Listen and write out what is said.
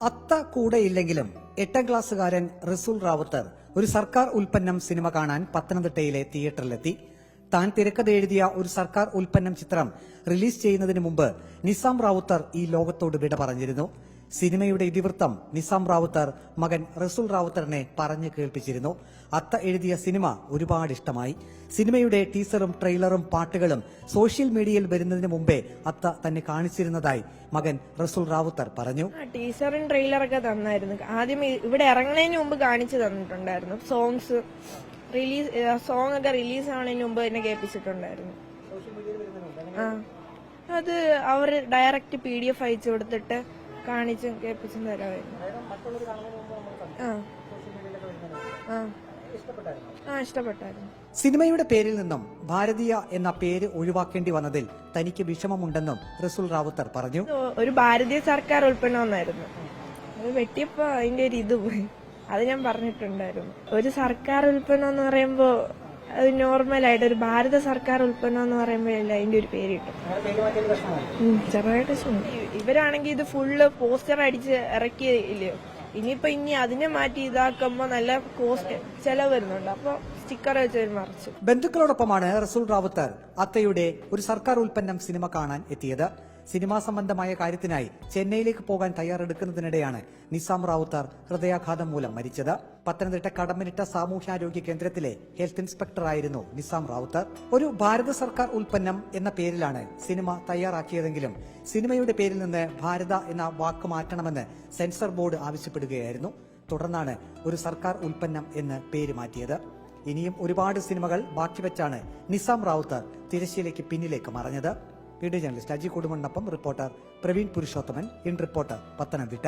അത്ത കൂടെയില്ലെങ്കിലും എട്ടാം ക്ലാസ്സുകാരൻ റിസുൽ റാവുത്തർ ഒരു സർക്കാർ ഉൽപ്പന്നം സിനിമ കാണാൻ പത്തനംതിട്ടയിലെ തിയേറ്ററിലെത്തി. താൻ തിരക്കഥ എഴുതിയ ഒരു സർക്കാർ ഉൽപ്പന്നം ചിത്രം റിലീസ് ചെയ്യുന്നതിന് മുമ്പ് നിസാം റാവുത്തർ ഈ ലോകത്തോട് വിട പറഞ്ഞിരുന്നു. സിനിമയുടെ ഇതിവൃത്തം നിസാം റാവുത്തർ മകൻ റസുൽ റാവുത്തറിനെ പറഞ്ഞു കേൾപ്പിച്ചിരുന്നു. അത്ത എഴുതിയ സിനിമ ഒരുപാട് ഇഷ്ടമായി. സിനിമയുടെ ടീസറും ട്രെയിലറും പാട്ടുകളും സോഷ്യൽ മീഡിയയിൽ വരുന്നതിന് മുമ്പേ അത്ത തന്നെ കാണിച്ചിരുന്നതായി മകൻ റസുൽ റാവുത്തർ പറഞ്ഞു. ടീസറും ട്രെയിലറൊക്കെ തന്നായിരുന്നു. ആദ്യം ഇവിടെ ഇറങ്ങുന്നതിന് മുമ്പ് കാണിച്ചു തന്നിട്ടുണ്ടായിരുന്നു. സോങ്സ് റിലീസ് സോങ് ഒക്കെ റിലീസ് ആവുന്നതിന് മുമ്പ് തന്നെ കേൾപ്പിച്ചിട്ടുണ്ടായിരുന്നു. ആ അത് അവർ ഡയറക്റ്റ് പി ഡി എഫ് അയച്ചു കൊടുത്തിട്ട് കാണിച്ചും കേൾപ്പിച്ചും തരാമായിരുന്നു. ആ. ആ. ആ ഇഷ്ടപ്പെട്ടായിരുന്നു. സിനിമയുടെ പേരിൽ നിന്നും ഭാരതീയ എന്ന പേര് ഒഴിവാക്കേണ്ടി വന്നതിൽ തനിക്ക് വിഷമമുണ്ടെന്നും റസുൽ റാവുത്തർ പറഞ്ഞു. ഒരു ഭാരതീയ സർക്കാർ ഉൽപ്പന്നമായിരുന്നു അത് വെട്ടിയപ്പോ അതിന്റെ ഒരു ഇത് പോയി. അത് ഞാൻ പറഞ്ഞിട്ടുണ്ടായിരുന്നു. ഒരു സർക്കാർ ഉൽപ്പന്നം എന്ന് പറയുമ്പോ നോർമലായിട്ട് ഒരു ഭാരത സർക്കാർ ഉൽപ്പന്നം എന്ന് പറയുമ്പോഴല്ലേ അതിന്റെ ഒരു പേര് കിട്ടും. ചെറുതായിട്ട് ഇവരാണെങ്കിൽ ഇത് ഫുള്ള് പോസ്റ്റർ അടിച്ച് ഇറക്കിയില്ലയോ ഇനിയിപ്പോ ഇനി അതിനെ മാറ്റി ഇതാക്കുമ്പോ നല്ല കോസ്റ്റ് ചെലവ് വരുന്നുണ്ട്. അപ്പൊ സ്റ്റിക്കർ വെച്ച് മറിച്ചു. ബന്ധുക്കളോടൊപ്പമാണ് റസൂൽ റാവുത്തർ അത്തയുടെ ഒരു സർക്കാർ ഉൽപ്പന്നം സിനിമ കാണാൻ എത്തിയത്. സിനിമാ സംബന്ധമായ കാര്യത്തിനായി ചെന്നൈയിലേക്ക് പോകാൻ തയ്യാറെടുക്കുന്നതിനിടെയാണ് നിസാം റാവുത്തർ ഹൃദയാഘാതം മൂലം മരിച്ചത്. പത്തനംതിട്ട കടമ്പനിട്ട സാമൂഹ്യാരോഗ്യ കേന്ദ്രത്തിലെ ഹെൽത്ത് ഇൻസ്പെക്ടറായിരുന്നു നിസാം റാവുത്തർ. ഒരു ഭാരത സർക്കാർ ഉൽപ്പന്നം എന്ന പേരിലാണ് സിനിമ തയ്യാറാക്കിയതെങ്കിലും സിനിമയുടെ പേരിൽ നിന്ന് ഭാരത എന്ന വാക്ക് മാറ്റണമെന്ന് സെൻസർ ബോർഡ് ആവശ്യപ്പെടുകയായിരുന്നു. തുടർന്നാണ് ഒരു സർക്കാർ ഉൽപ്പന്നം എന്ന് പേര് മാറ്റിയത്. ഇനിയും ഒരുപാട് സിനിമകൾ ബാക്കി വെച്ചാണ് നിസാം റാവുത്തർ തിരശ്ശീലയ്ക്ക് പിന്നിലേക്ക് മറഞ്ഞത്. Video journalist Aji കുടുംബണ്ണപ്പം reporter Praveen Purushothaman in reporter Pathanamthitta.